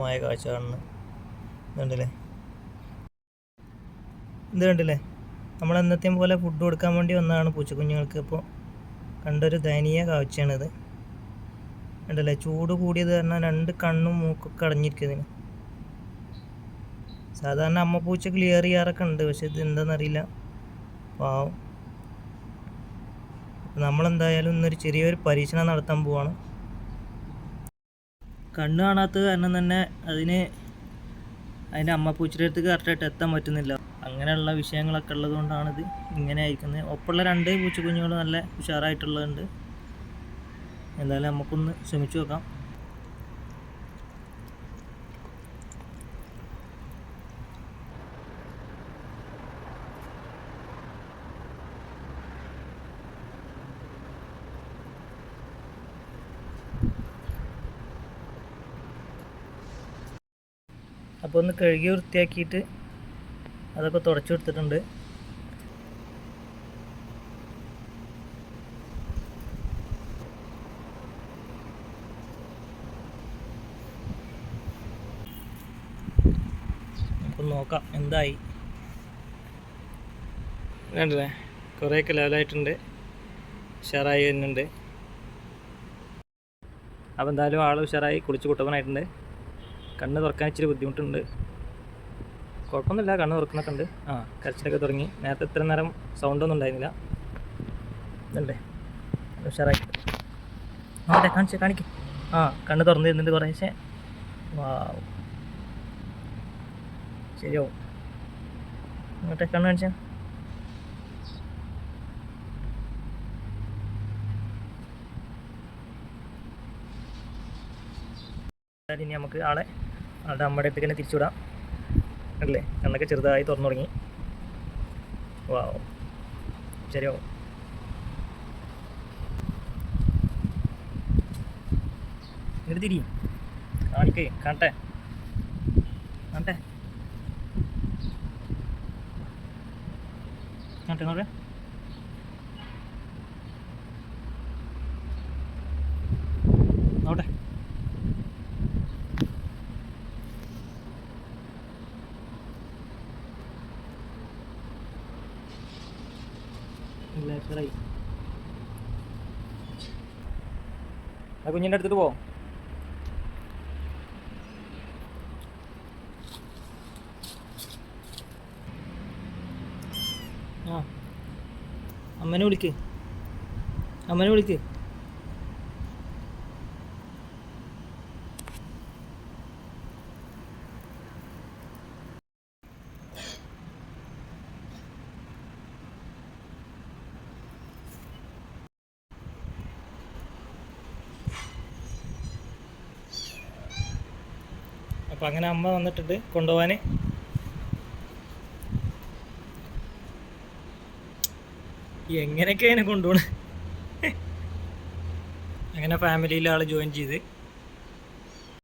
മായ കാഴ്ച കാണുന്നത്. ഇതുണ്ടല്ലേ? ഇത് കണ്ടില്ലേ? നമ്മൾ എന്നത്തെയും പോലെ ഫുഡ് കൊടുക്കാൻ വേണ്ടി വന്നതാണ് പൂച്ചക്കുഞ്ഞുങ്ങൾക്ക്. ഇപ്പോൾ കണ്ടൊരു ദയനീയ കാഴ്ചയാണിത്. കണ്ടല്ലേ? ചൂട് കൂടിയത് കാരണം രണ്ട് കണ്ണും മൂക്കൊക്കെ അടഞ്ഞിരിക്കുന്നതിന്. സാധാരണ അമ്മ പൂച്ച ക്ലിയർ ചെയ്യാറൊക്കെ ഉണ്ട്. പക്ഷെ ഇത് എന്താണെന്നറിയില്ല പാവം. നമ്മളെന്തായാലും ഇന്നൊരു ചെറിയൊരു പരീക്ഷണം നടത്താൻ പോവാണ്. കണ്ണ് കാണാത്തത് കാരണം തന്നെ അതിന് അതിന്റെ അമ്മ പൂച്ചയുടെ അടുത്ത് കറക്റ്റായിട്ട് എത്താൻ പറ്റുന്നില്ല. അങ്ങനെയുള്ള വിഷയങ്ങളൊക്കെ ഉള്ളത് കൊണ്ടാണിത് ഇങ്ങനെ അയക്കുന്നത് ഒപ്പമുള്ള രണ്ട് പൂച്ചക്കുഞ്ഞുങ്ങൾ നല്ല ഉഷാറായിട്ടുള്ളതുണ്ട്. എന്തായാലും നമുക്കൊന്ന് ശ്രമിച്ചു നോക്കാം. അപ്പോൾ ഒന്ന് കഴുകി വൃത്തിയാക്കിയിട്ട് അതൊക്കെ തുടച്ചു കൊടുത്തിട്ടുണ്ട്. നോക്കാം എന്തായി. വേണ്ടല്ലേ കുറേയൊക്കെ ലെവലായിട്ടുണ്ട്. ഉഷാറായി വരുന്നുണ്ട്. അപ്പോൾ എന്തായാലും ആൾ ഉഷാറായി കുളിച്ച് കുട്ടപ്പനായിട്ടുണ്ട്. കണ്ണ് തുറക്കാൻ ഇച്ചിരി ബുദ്ധിമുട്ടുണ്ട്. കുഴപ്പമൊന്നുമില്ല കണ്ണ് തുറക്കുന്നൊക്കെ ഉണ്ട്. ആ കരച്ചിലൊക്കെ തുടങ്ങി. നേരത്തെ ഇത്ര നേരം സൗണ്ടൊന്നും ഉണ്ടായിരുന്നില്ല. ഇതല്ലേ ഉഷാറായി ആ അതെ കാണിച്ച് കാണിക്ക്. ആ കണ്ണ് തുറന്ന് ഇരുന്നിട്ട് കുറേശ്ശെ. വാ ശരിയാവും. എന്നിട്ട് കണ്ണ് കാണിച്ചാ. ഇനി നമുക്ക് ആളെ ആളുടെ അമ്മയുടെ അടുത്തേക്ക് തന്നെ തിരിച്ചുവിടാം. അല്ലേ? കണ്ണൊക്കെ ചെറുതായി തുറന്നു തുടങ്ങി. വാവ്. ശരിയാവും. ഇങ്ങോട്ട് തിരിയും. കാണിക്കേ കാണട്ടെ. കാണട്ടെ. കാണട്ടെ നോക്കേ ലെഫ്റ്റായി ആ കുഞ്ഞിന്റെ അടുത്തിട്ട് പോവാം ആ. അമ്മനെ വിളിക്ക്. അമ്മനെ വിളിക്ക്. അപ്പം അങ്ങനെ അമ്മ വന്നിട്ടുണ്ട് കൊണ്ടുപോകാൻ എങ്ങനെയൊക്കെ അതിനെ കൊണ്ടുപോകണം അങ്ങനെ ഫാമിലിയിൽ ആൾ ജോയിൻ ചെയ്ത്.